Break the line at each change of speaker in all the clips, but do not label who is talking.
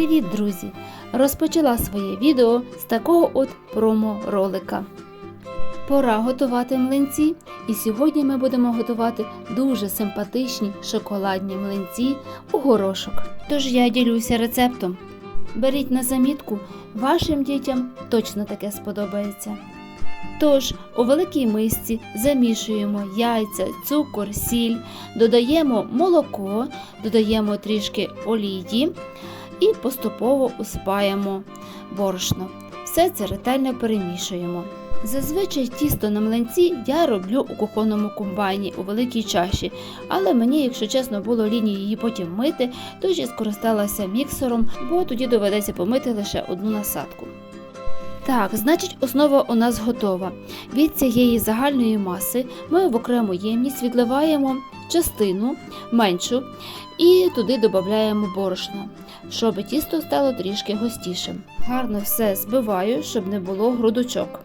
Привіт, друзі! Розпочала своє відео з такого от промо-ролика. Пора готувати млинці, і сьогодні ми будемо готувати дуже симпатичні шоколадні млинці у горошок. Тож я ділюся рецептом. Беріть на замітку, вашим дітям точно таке сподобається. Тож у великій мисці замішуємо яйця, цукор, сіль, додаємо молоко, додаємо трішки олії і поступово усипаємо борошно. Все це ретельно перемішуємо. Зазвичай тісто на млинці я роблю у кухонному комбайні у великій чаші, але мені, якщо чесно, було лінії її потім мити, тож я скористалася міксером, бо тоді доведеться помити лише одну насадку. Так, значить, основа у нас готова. Від цієї загальної маси ми в окрему ємність відливаємо частину меншу і туди додаємо борошно, щоб тісто стало трішки густішим. Гарно все збиваю, щоб не було грудочок.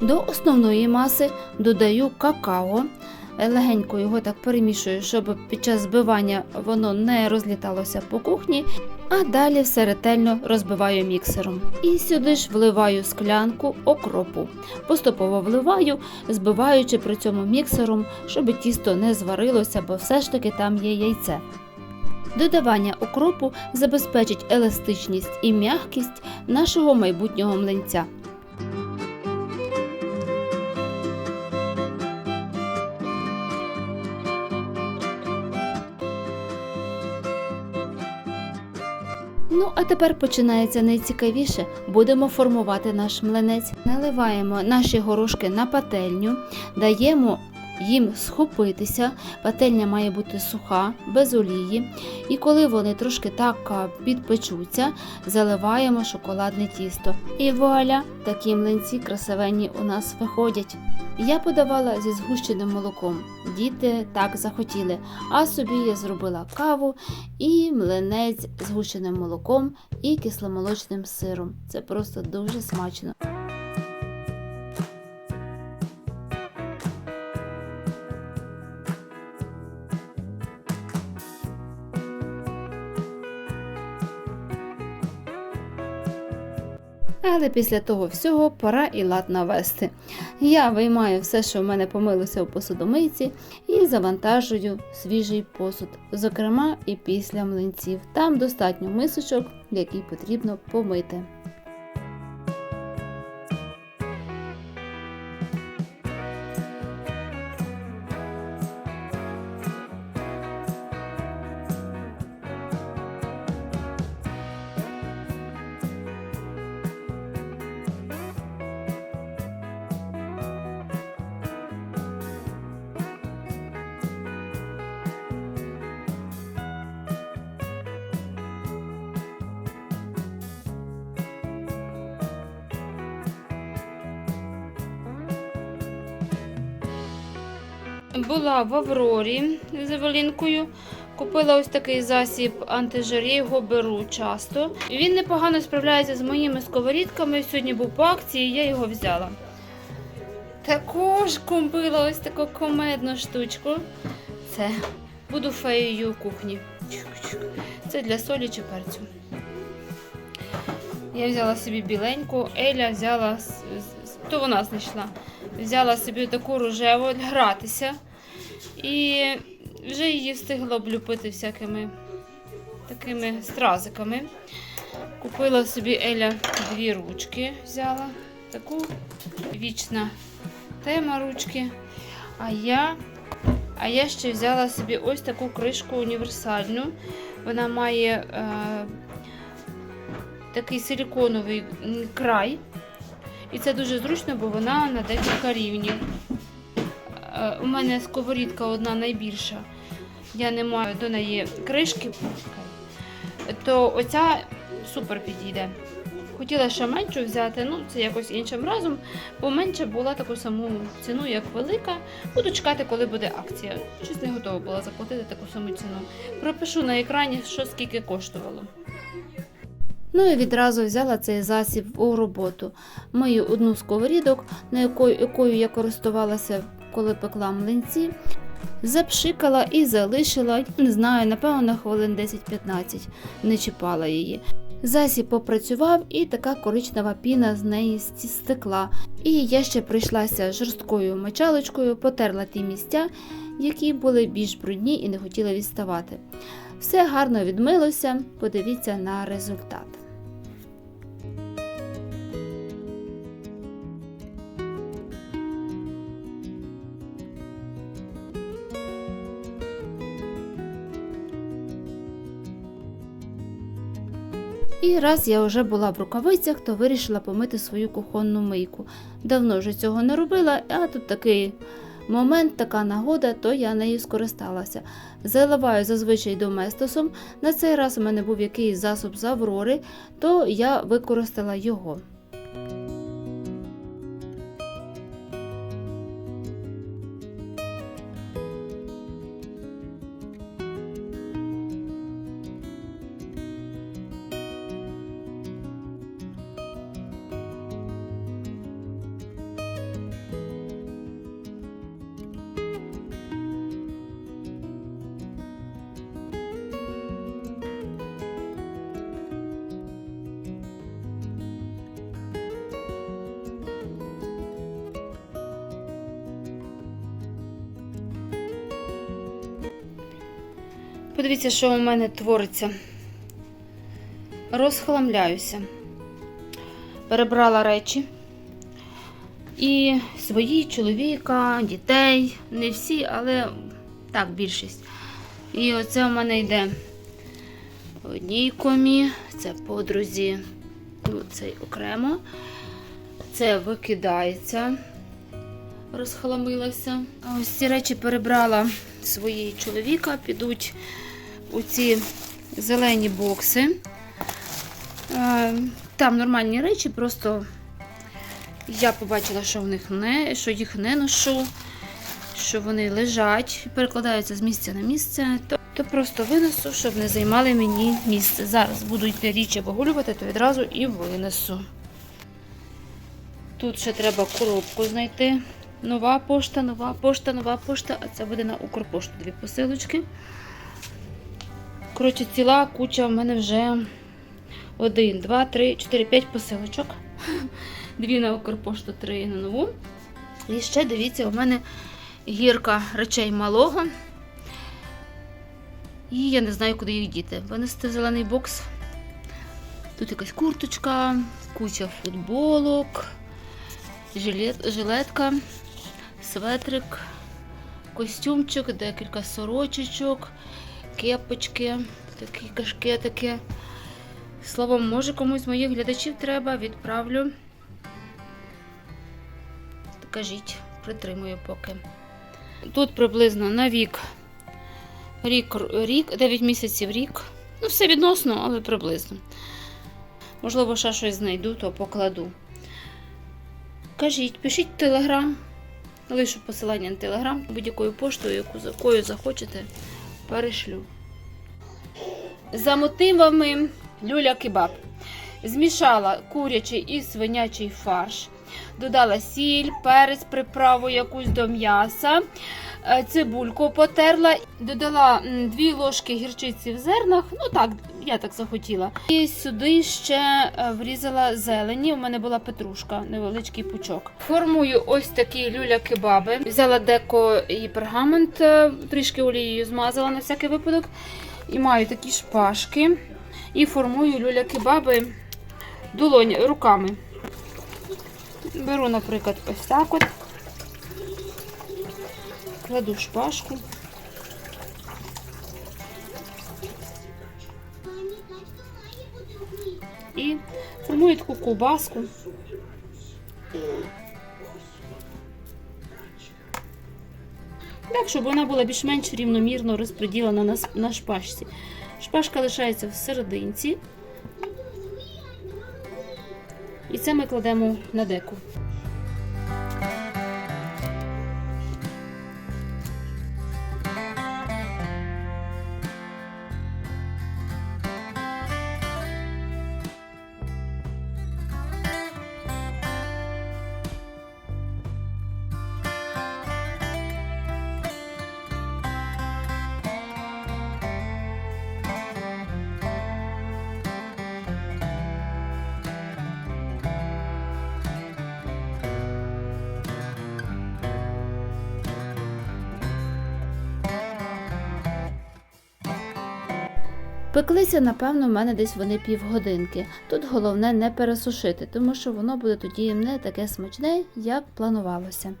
До основної маси додаю какао. Легенько його так перемішую, щоб під час збивання воно не розліталося по кухні, а далі все ретельно розбиваю міксером. І сюди ж вливаю склянку окропу. Поступово вливаю, збиваючи при цьому міксером, щоб тісто не зварилося, бо все ж таки там є яйце. Додавання окропу забезпечить еластичність і м'якість нашого майбутнього млинця. А тепер починається найцікавіше. Будемо формувати наш млинець. Наливаємо наші горошки на пательню, даємо їм схопитися. Пательня має бути суха, без олії. І коли вони трошки так підпечуться, заливаємо шоколадне тісто. І вуаля, такі млинці красивенні у нас виходять. Я подавала зі згущеним молоком. Діти так захотіли. А собі я зробила каву і млинець з згущеним молоком і кисломолочним сиром. Це просто дуже смачно. Але після того всього пора і лад навести. Я виймаю все, що в мене помилося в посудомийці, і завантажую свіжий посуд, зокрема і після млинців. Там достатньо мисочок, які потрібно помити. Була в Аврорі з Евелінкою. Купила ось такий засіб антижирі, його беру часто. Він непогано справляється з моїми сковорідками. Сьогодні був по акції, я його взяла. Також купила ось таку комедну штучку. Це буду феєю кухні. Це для солі чи перцю. Я взяла собі біленьку, Еля взяла, то вона знайшла. Взяла собі таку рожеву гратися. І вже її встигла облюпити всякими такими стразиками. Купила собі Еля дві ручки, взяла таку вічна тема ручки. А я, а я ще взяла собі ось таку кришку універсальну. Вона має е, такий силіконовий край. І це дуже зручно, бо вона на декілька рівнів. Е, У мене сковорідка одна найбільша. Я не маю до неї кришки, то оця супер підійде. Хотіла ще меншу взяти, ну це якось іншим разом, бо менша була таку саму ціну, як велика. Буду чекати, коли буде акція. Щось не готова була заплатити таку саму ціну. Пропишу на екрані, що скільки коштувало. Ну і відразу взяла цей засіб у роботу. Мию одну сковорідок, на якою, якою я користувалася, коли пекла млинці. Запшикала і залишила, не знаю, напевно, на хвилин 10-15, не чіпала її. Засіб попрацював і така коричнева піна з неї стекла. І я ще прийшлася жорсткою мочалочкою, потерла ті місця, які були більш брудні і не хотіла відставати. Все гарно відмилося, подивіться на результат. І раз я вже була в рукавицях, то вирішила помити свою кухонну мийку. Давно вже цього не робила, а тут такий момент, така нагода, то я нею скористалася. Заливаю зазвичай доместосом. На цей раз у мене був якийсь засоб з Аврори, то я використала його. Подивіться, що у мене твориться. Розхламляюся. Перебрала речі. І свої чоловіка, дітей. Не всі, але так, більшість. І оце у мене йде в одній комі, це подрузі, ну, цей окремо. Це викидається, розхламилася. Ось ці речі перебрала своєї чоловіка, підуть у ці зелені бокси. Е, Там нормальні речі, просто я побачила, що в них не, що їх не ношу, що вони лежать, перекладаються з місця на місце. То, то просто винесу, щоб не займали мені місце. Зараз буду йти річі вигулювати, то відразу і винесу. Тут ще треба коробку знайти. Нова пошта, нова пошта, нова пошта, а це буде на Укрпошту дві посилочки. Коротше, ціла куча в мене вже 1, 2, 3, 4, 5 посилочок. Дві на Укрпошту, три на нову. І ще дивіться, у мене гірка речей малого. І я не знаю, куди їх діти. Винести зелений бокс. Тут якась курточка, куча футболок, жилет, жилетка, светрик, костюмчик, декілька сорочечок, кепочки, такі кашкетики. Словом, може комусь з моїх глядачів треба, відправлю. Кажіть, притримую поки. Тут приблизно на вік, рік, рік 9 місяців рік. Ну, все відносно, але приблизно. Можливо, ще щось знайду, то покладу. Кажіть, пишіть в телеграм. Лишу посилання на телеграм будь-якою поштою, яку якою захочете, перешлю. За мотивами люля кебаб. Змішала курячий і свинячий фарш. Додала сіль, перець, приправу якусь до м'яса, е, цибульку потерла, додала 2 ложки гірчиці в зернах. Ну так, я так захотіла. І сюди ще е, врізала зелені. У мене була петрушка, невеличкий пучок. Формую ось такі люля-кебаби. Взяла деко і пергамент, е, трішки олією змазала на всякий випадок. І маю такі шпажки. І формую люля-кебаби долоні руками. Беру, наприклад, ось так от, кладу шпажку. І формую таку ковбаску. Так, щоб вона була більш-менш рівномірно розподілена на, на шпажці. Шпажка лишається в серединці. І це ми кладемо на деку. Пеклися, напевно, в мене десь вони півгодинки. Тут головне не пересушити, тому що воно буде тоді не таке смачне, як планувалося.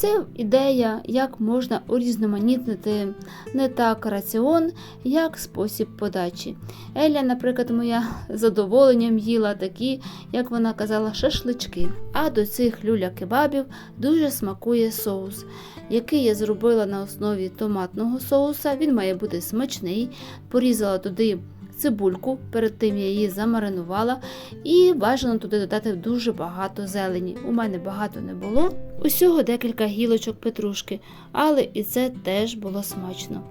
Це ідея, як можна урізноманітнити не так раціон, як спосіб подачі. Еля, наприклад, моя задоволенням їла такі, як вона казала, шашлички. А до цих люля-кебабів дуже смакує соус, який я зробила на основі томатного соуса. Він має бути смачний. Порізала туди цибульку, перед тим я її замаринувала, і бажано туди додати дуже багато зелені. У мене багато не було. Усього декілька гілочок петрушки, але і це теж було смачно.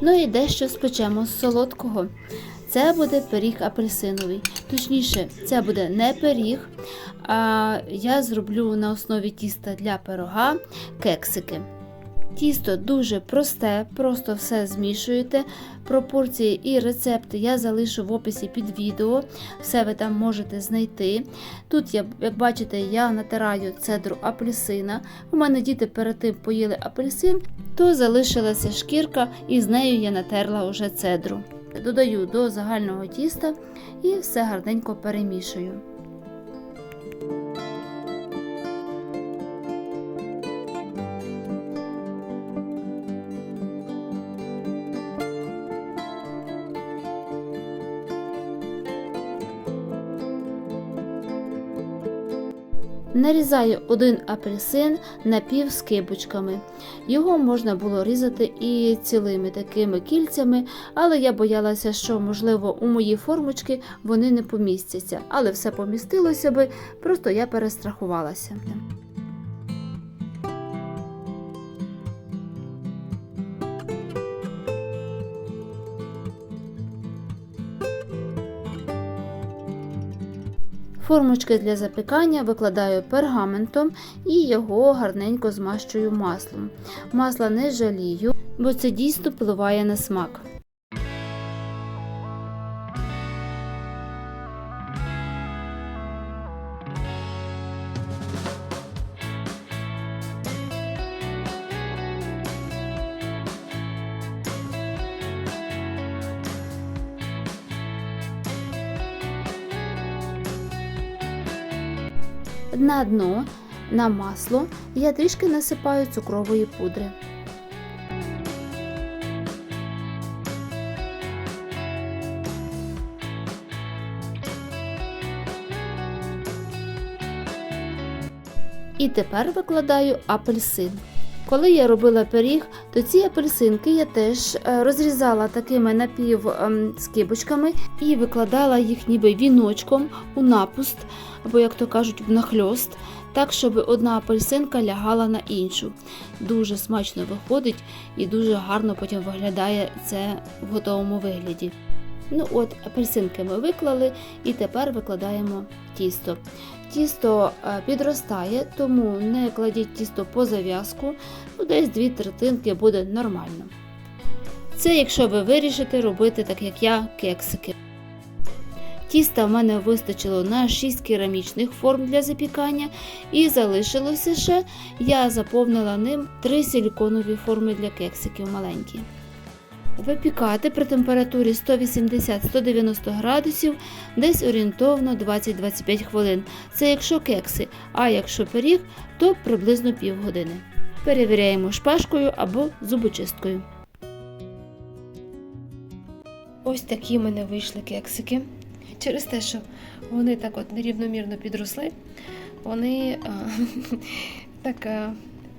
Ну і дещо спечемо з солодкого. Це буде пиріг апельсиновий. Точніше, це буде не пиріг, а я зроблю на основі тіста для пирога кексики. Тісто дуже просте, просто все змішуєте. Пропорції і рецепти я залишу в описі під відео, все ви там можете знайти. Тут, я, як бачите, я натираю цедру апельсина. У мене діти перед тим поїли апельсин, то залишилася шкірка, і з нею я натерла вже цедру. Додаю до загального тіста і все гарненько перемішую. Нарізаю один апельсин напів з кибочками. Його можна було різати і цілими такими кільцями, але я боялася, що, можливо, у мої формочки вони не помістяться. Але все помістилося би, просто я перестрахувалася. Формочки для запікання викладаю пергаментом і його гарненько змащую маслом. Масла не жалію, бо це дійсно впливає на смак. На дно на масло я трішки насипаю цукрової пудри. І тепер викладаю апельсин. Коли я робила пиріг, то ці апельсинки я теж е, розрізала такими напівскибочками і викладала їх ніби віночком у напуст, або, як то кажуть, в нахльост, так, щоб одна апельсинка лягала на іншу. Дуже смачно виходить і дуже гарно потім виглядає це в готовому вигляді. Ну от, апельсинки ми виклали і тепер викладаємо тісто. Тісто е, підростає, тому не кладіть тісто по зав'язку, ну десь дві третинки буде нормально. Це якщо ви вирішите робити, так як я, кексики. Тіста в мене вистачило на 6 керамічних форм для запікання, і залишилося ще, я заповнила ним 3 силіконові форми для кексиків маленькі. Випікати при температурі 180-190 градусів десь орієнтовно 20-25 хвилин. Це якщо кекси, а якщо пиріг, то приблизно півгодини. Перевіряємо шпажкою або зубочисткою.
Ось такі в мене вийшли кексики. Через те, що вони так от нерівномірно підросли, вони а, так а,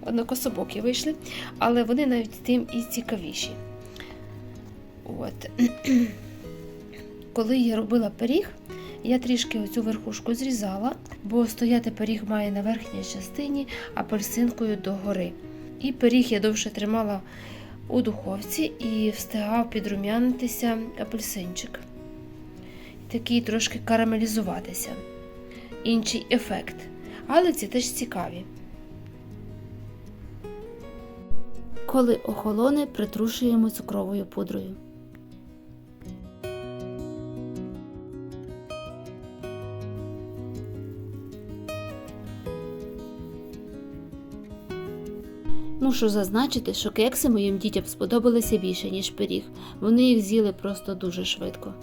однокособокі вийшли, але вони навіть тим і цікавіші. От. Коли я робила пиріг, я трішки оцю верхушку зрізала, бо стояти пиріг має на верхній частині апельсинкою догори. І пиріг я довше тримала у духовці і встигав підрум'янитися апельсинчик. Такий трошки карамелізуватися. Інший ефект. Але ці теж цікаві.
Коли охолоне, притрушуємо цукровою пудрою. Мушу зазначити, що кекси моїм дітям сподобалися більше, ніж пиріг. Вони їх з'їли просто дуже швидко.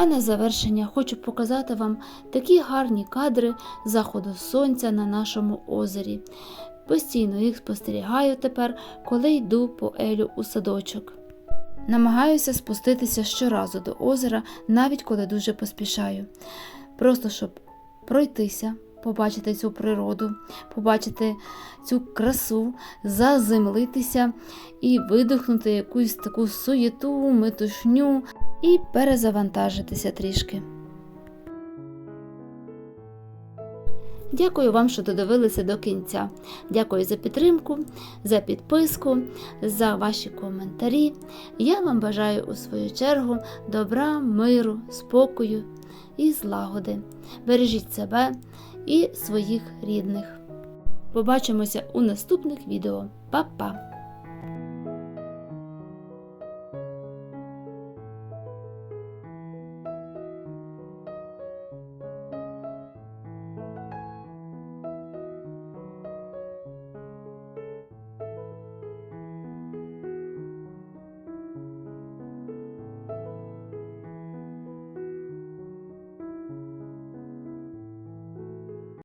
А на завершення хочу показати вам такі гарні кадри заходу сонця на нашому озері. Постійно їх спостерігаю тепер, коли йду по Елю у садочок. Намагаюся спуститися щоразу до озера, навіть коли дуже поспішаю. Просто щоб пройтися, побачити цю природу, побачити цю красу, заземлитися і видихнути якусь таку суєту, метушню і перезавантажитися трішки. Дякую вам, що додивилися до кінця. Дякую за підтримку, за підписку, за ваші коментарі. Я вам бажаю у свою чергу добра, миру, спокою і злагоди. Бережіть себе і своїх рідних. Побачимося у наступних відео. Па-па!